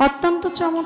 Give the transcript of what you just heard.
অত্যন্ত চমৎকার